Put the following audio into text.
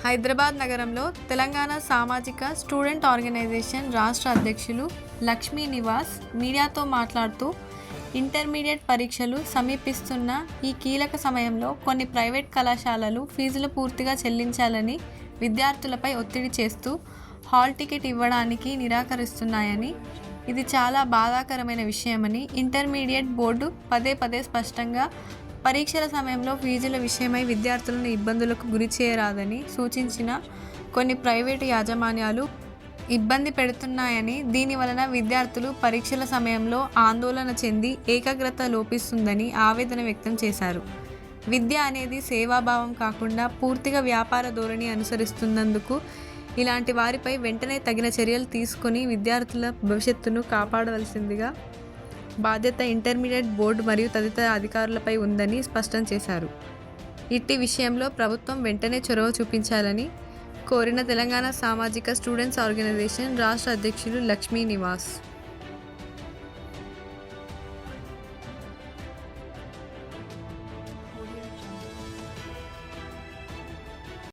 హైదరాబాద్ నగరంలో తెలంగాణ సామాజిక student organisation రాష్ట్ర అధ్యక్షులు లక్ష్మీ నివాస్ మీడియాతో మాట్లాడుతూ ఇంటర్మీడియట్ పరీక్షలు సమీపిస్తున్న ఈ కీలక సమయంలో కొన్ని ప్రైవేట్ కళాశాలలు ఫీజులు పూర్తిగా చెల్లించాలని విద్యార్థులపై ఒత్తిడి చేస్తూ హాల్ టికెట్ ఇవ్వడానికి నిరాకరిస్తున్నాయని ఇది చాలా బాధాకరమైన విషయమని ఇంటర్మీడియట్ బోర్డు పదే పదే స్పష్టంగా పరీక్షల సమయంలో ఫీజుల విషయమై విద్యార్థులను ఇబ్బందులకు గురి చేయరాదని సూచించిన కొన్ని ప్రైవేటు యాజమాన్యాలు ఇబ్బంది పెడుతున్నాయని దీని వలన విద్యార్థులు పరీక్షల సమయంలో ఆందోళన చెంది ఏకాగ్రత లోపిస్తుందని ఆవేదన వ్యక్తం చేశారు. విద్య అనేది సేవాభావం కాకుండా పూర్తిగా వ్యాపార ధోరణి అనుసరిస్తున్నందుకు ఇలాంటి వారిపై వెంటనే తగిన చర్యలు తీసుకొని విద్యార్థుల భవిష్యత్తును కాపాడవలసిందిగా బాధ్యత ఇంటర్మీడియట్ బోర్డు మరియు తదితర అధికారులపై ఉందని స్పష్టం చేశారు. ఇట్టి విషయంలో ప్రభుత్వం వెంటనే చొరవ చూపించాలని కోరిన తెలంగాణ సామాజిక స్టూడెంట్స్ ఆర్గనైజేషన్ రాష్ట్ర అధ్యక్షులు లక్ష్మీ నివాస్